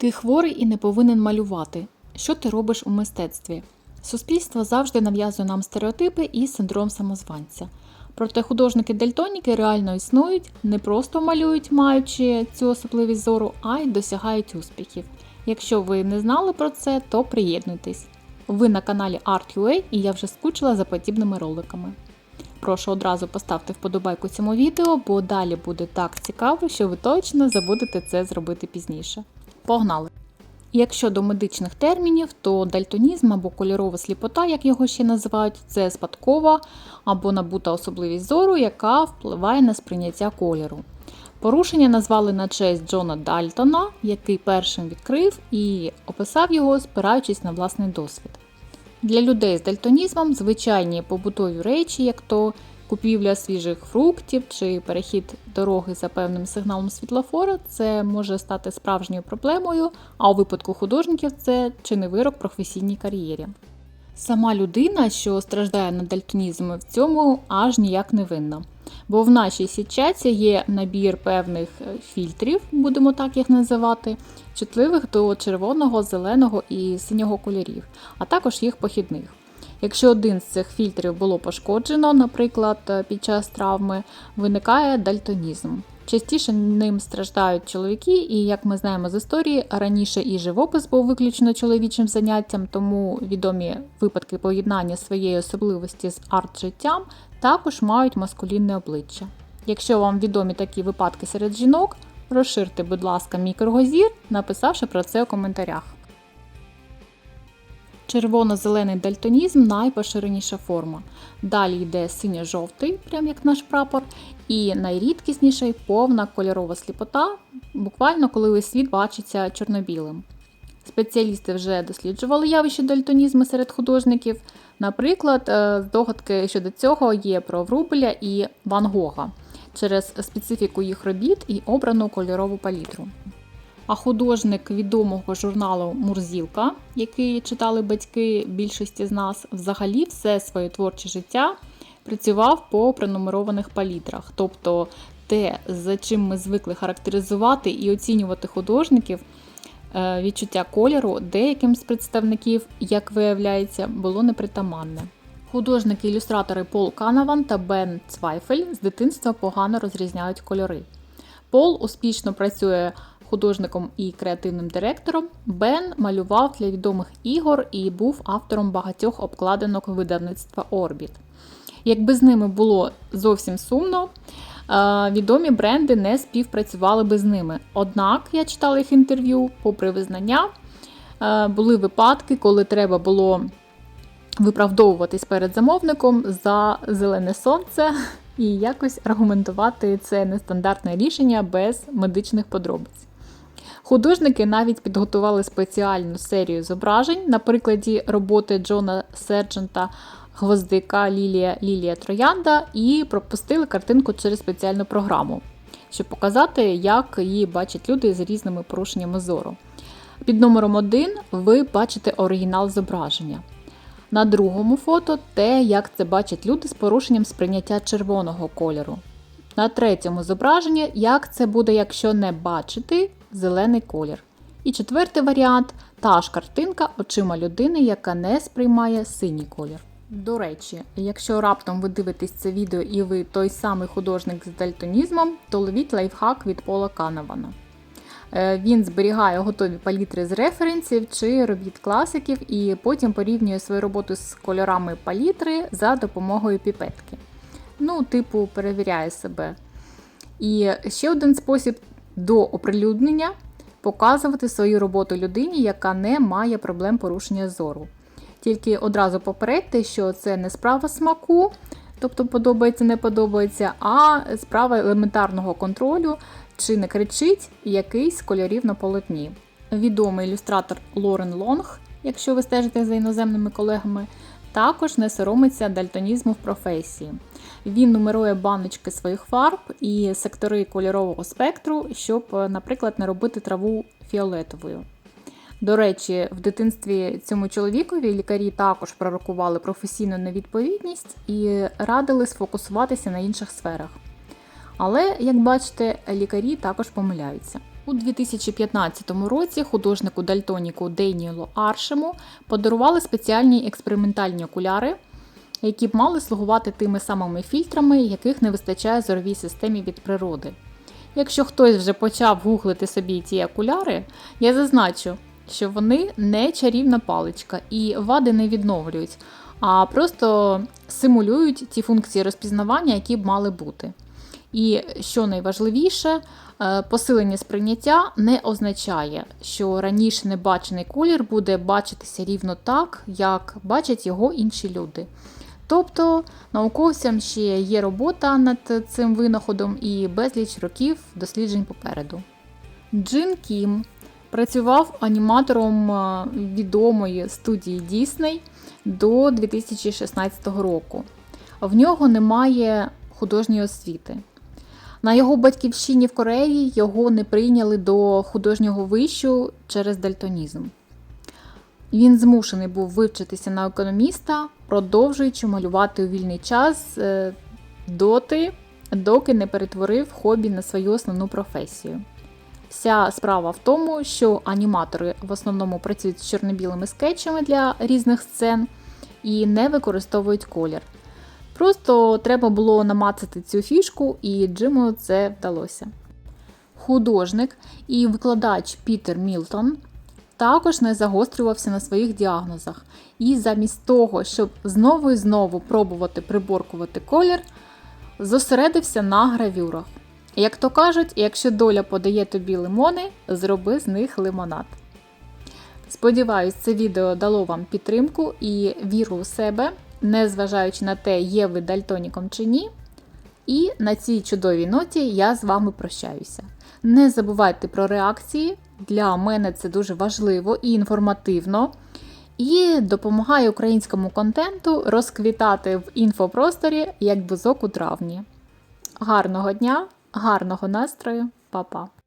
Ти хворий і не повинен малювати. Що ти робиш у мистецтві? Суспільство завжди нав'язує нам стереотипи і синдром самозванця. Проте художники-дельтоніки реально існують, не просто малюють, маючи цю особливість зору, а й досягають успіхів. Якщо ви не знали про це, то приєднуйтесь. Ви на каналі Art.ua і я вже скучила за подібними роликами. Прошу одразу поставте вподобайку цьому відео, бо далі буде так цікаво, що ви точно забудете це зробити пізніше. Погнали! Якщо до медичних термінів, то дальтонізм або кольорова сліпота, як його ще називають, це спадкова або набута особливість зору, яка впливає на сприйняття кольору. Порушення назвали на честь Джона Дальтона, який першим відкрив і описав його, спираючись на власний досвід. Для людей з дальтонізмом звичайні побутові речі, як то купівля свіжих фруктів чи перехід дороги за певним сигналом світлофора, це може стати справжньою проблемою, а у випадку художників це чи не вирок професійній кар'єрі. Сама людина, що страждає на дальтонізм, в цьому аж ніяк не винна. Бо в нашій сітчаці є набір певних е, фільтрів, будемо так їх називати, чутливих до червоного, зеленого і синього кольорів, а також їх похідних. Якщо один з цих фільтрів було пошкоджено, наприклад, е, під час травми, виникає дальтонізм. Частіше ним страждають чоловіки, і як ми знаємо з історії, раніше і живопис був виключно чоловічим заняттям, тому відомі випадки поєднання своєї особливості з арт-життям також мають маскулінне обличчя. Якщо вам відомі такі випадки серед жінок, розширте, будь ласка, мій кругозір, написавши про це у коментарях. Червоно-зелений дальтонізм найпоширеніша форма. Далі йде синьо-жовтий, прям як наш прапор, і найрідкісніший повна кольорова сліпота, буквально коли весь світ бачиться чорно-білим. Спеціалісти вже досліджували явище дальтонізму серед художників. Наприклад, е, здогадки щодо цього є про Врубеля і Ван Гога через специфіку їх робіт і обрану кольорову палітру. А художник відомого журналу Мурзілка, який читали батьки більшості з нас, взагалі все своє творче життя працював по пронумерованих палітрах. Тобто те, за чим ми звикли характеризувати і оцінювати художників, е, відчуття кольору деяким з представників, як виявляється, було непритаманне. Художники-ілюстратори Пол Канаван та Бен Цвайфель з дитинства погано розрізняють кольори. Пол успішно працює художником і креативним директором. Бен малював для відомих ігор і був автором багатьох обкладинок видавництва Орбіт. Якби з ними було зовсім сумно, е, відомі бренди не співпрацювали би з ними. Однак я читала їх інтерв'ю, попри визнання, е, були випадки, коли треба було виправдовуватись перед замовником за зелене сонце і якось аргументувати це нестандартне рішення без медичних подробиць. Художники навіть підготували спеціальну серію зображень на прикладі роботи Джона Серджента Гвоздика Лілія Лілія Троянда і пропустили картинку через спеціальну програму, щоб показати, як її бачать люди з різними порушеннями зору. Під номером 1 ви бачите оригінал зображення. На другому фото те, як це бачать люди з порушенням сприйняття червоного кольору. На третьому зображенні, як це буде, якщо не бачити зелений колір. І четвертий варіант та ж картинка очима людини, яка не сприймає синій колір. До речі, якщо раптом ви дивитесь це відео і ви той самий художник з дальтонізмом, то ловіть лайфхак від Пола Канавана. Е, Він зберігає готові палітри з референсів чи робіт класиків і потім порівнює свою роботу з кольорами палітри за допомогою піпетки. Ну, типу, перевіряє себе. І ще один спосіб до оприлюднення показувати свою роботу людині, яка не має проблем порушення зору. Тільки одразу попередьте, що це не справа смаку, тобто подобається, не подобається, а справа елементарного контролю, чи не кричить якийсь кольорів на полотні. Відомий ілюстратор Лорен Лонг, якщо ви стежите за іноземними колегами, також не соромиться дальтонізму в професії. Він нумерує баночки своїх фарб і сектори кольорового спектру, щоб, наприклад, не робити траву фіолетовою. До речі, в дитинстві цьому чоловікові лікарі також пророкували професійну невідповідність і радили сфокусуватися на інших сферах. Але, як бачите, лікарі також помиляються. У 2015 році художнику Дальтоніку Дейнілу Аршему подарували спеціальні експериментальні окуляри, які б мали слугувати тими самими фільтрами, яких не вистачає зоровій системі від природи. Якщо хтось вже почав гуглити собі ці окуляри, я зазначу, що вони не чарівна паличка і вади не відновлюють, а просто симулюють ті функції розпізнавання, які б мали бути. І що найважливіше, е, посилення сприйняття не означає, що раніше небачений колір буде бачитися рівно так, як бачать його інші люди. Тобто науковцям ще є робота над цим винаходом і безліч років досліджень попереду. Джин Кім працював аніматором е, відомої студії Disney до 2016 року. В нього немає художньої освіти. На його батьківщині в Кореї його не прийняли до художнього вищу через дальтонізм. Він змушений був вивчитися на економіста, продовжуючи малювати у вільний час е, доти, доки не перетворив хобі на свою основну професію. Вся справа в тому, що аніматори в основному працюють з чорно-білими скетчами для різних сцен і не використовують колір. Просто треба було намацати цю фішку, і Джиму це вдалося. Художник і викладач Пітер Мілтон також не загострювався на своїх діагнозах, і замість того, щоб знову і знову пробувати приборкувати колір, зосередився на гравюрах. Як то кажуть, якщо доля подає тобі лимони, зроби з них лимонад. Сподіваюсь, це відео дало вам підтримку і віру у себе, незважаючи на те, є ви дальтоніком чи ні. І на цій чудовій ноті я з вами прощаюся. Не забувайте про реакції. Для мене це дуже важливо і інформативно. І допомагає українському контенту розквітати в інфопросторі як бузок у травні. Гарного дня, гарного настрою, Па-па!